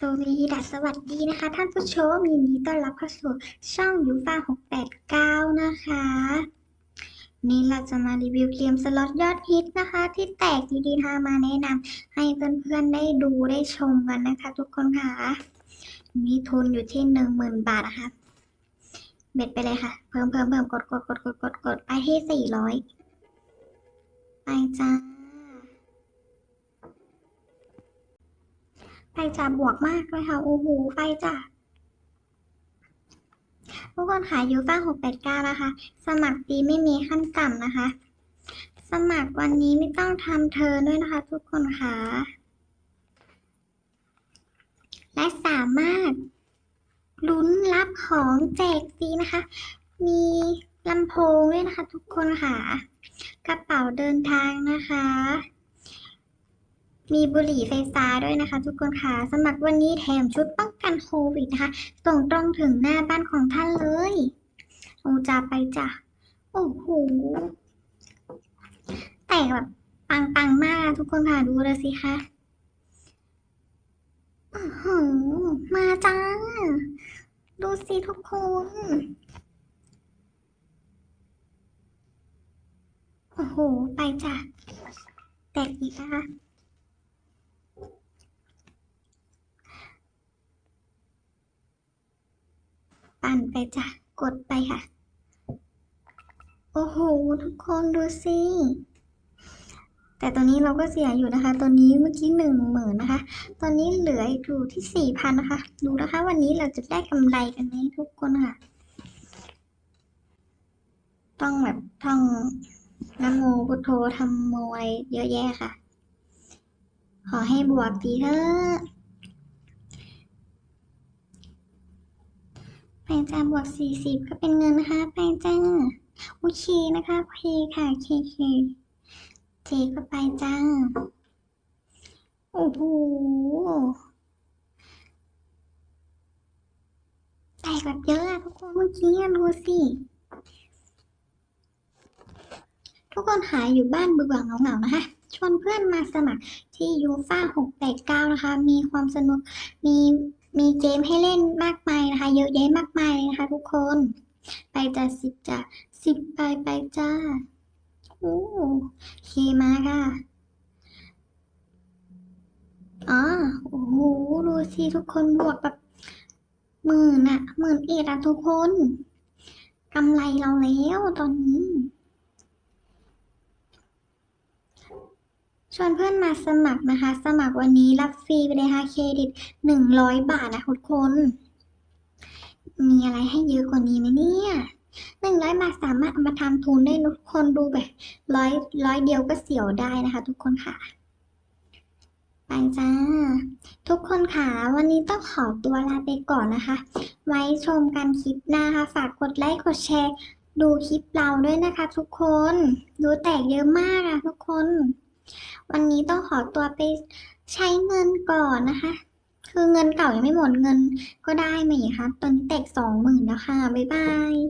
สวีดัสสวัสดีนะคะ ท่านผู้ชมยินดีต้อนรับเข้าสู่ช่องยูฟา689 นะคะ นี่เราจะมารีวิวเกมสล็อตยอดฮิตนะคะ ที่แตกดีๆทามาแนะนำให้เพื่อนๆได้ดูได้ชมกันนะคะ ทุกคนค่ะ มีทุนอยู่ที่หนึ่งหมื่นบาทนะคะ เบ็ดไปเลยค่ะ เพิ่มเพิ่มเพิ่มกดกดกดกดกดกดไปที่สี่ร้อยไปจ้า จ้าบวกมากเลยค่ะ โอ้โหไปจ้าทุกคนขายยูฟ่าหกแปดเก้านะคะ สมัครฟรีไม่มีขั้นต่ำนะคะ สมัครวันนี้ไม่ต้องทำเทอด้วยนะคะ ทุกคนค่ะ และสามารถลุ้นรับของแจกฟรีนะคะ มีลำโพงด้วยนะคะ ทุกคนค่ะ กระเป๋าเดินทางนะคะ มีบุหรี่ไฟฟ้าด้วยนะคะ ทุกคนค่ะ สมัครวันนี้แถมชุดป้องกันโควิดนะคะ ส่งตรงถึงหน้าบ้านของท่านเลยโอ้จะไปจ้ะ โอ้โห แต่แบบปังปังๆมากทุกคนค่ะ ดูเลยสิคะโอ้โหมาจ้า ดูสิทุกคนโอ้โห ไปจ้ะ แตกอีกนะคะ ปั่นไปจ้ะ กดไปค่ะ โอ้โห ทุกคนดูสิ แต่ตอนนี้เราก็เสียอยู่นะคะ ตอนนี้เมื่อกี้หนึ่งหมื่นนะคะ ตอนนี้เหลืออยู่ที่สี่พันนะคะ ดูนะคะ วันนี้เราจะได้กำไรกันไหมทุกคนค่ะ ต้องแบบท่องนโมพุทโธทำโมอะไรเยอะแยะค่ะ ขอให้บวกดีเถอะ แปงจ้าบวกสี่สิบก็เป็นเงินนะคะ แปงจ้าโอเคนะคะเคค่ะเคเคเคก็ไปจ้า โอ้โหแตกแบบเยอะอะทุกคนเมื่อกี้ดูสิ ทุกคนหายอยู่บ้านเบื่อเหงาๆนะคะชวนเพื่อนมาสมัครที่ยูฟ่า689 นะคะ มีความสนุก มี มีเกมให้เล่นมากมายนะคะ เยอะแยะมากมายเลยนะคะ ทุกคน ไปจ้ะสิบจ้ะสิบไปไปจ้าโอ้เคมาค่ะอ๋อโอ้โหดูสิทุกคนบวกแบบหมื่นอะหมื่นเอ็ดอะทุกคนกำไรเราแล้วตอนนี้ ชวนเพื่อนมาสมัครนะคะ สมัครวันนี้รับฟรีไปเลยค่ะเครดิตหนึ่งร้อยบาทนะทุกคน มีอะไรให้เยอะกว่านี้ไหมเนี่ยหนึ่งร้อยบาทสามารถเอามาทำทุนได้ทุกคนดูแบบร้อยร้อยเดียวก็เสียวได้นะคะ ทุกคนค่ะไปจ้า ทุกคนค่ะ วันนี้ต้องขอตัวลาไปก่อนนะคะ ไว้ชมกันคลิปหน้าค่ะ ฝากกดไลค์กดแชร์ ดูคลิปเราด้วยนะคะ ทุกคน ดูแตกเยอะมากอะทุกคน วันนี้ต้องขอตัวไปใช้เงินก่อนนะคะ คือเงินเก่ายังไม่หมดเงินก็ได้ไหมคะตอนนี้แตกสองหมื่นแล้วค่ะ บ๊ายบาย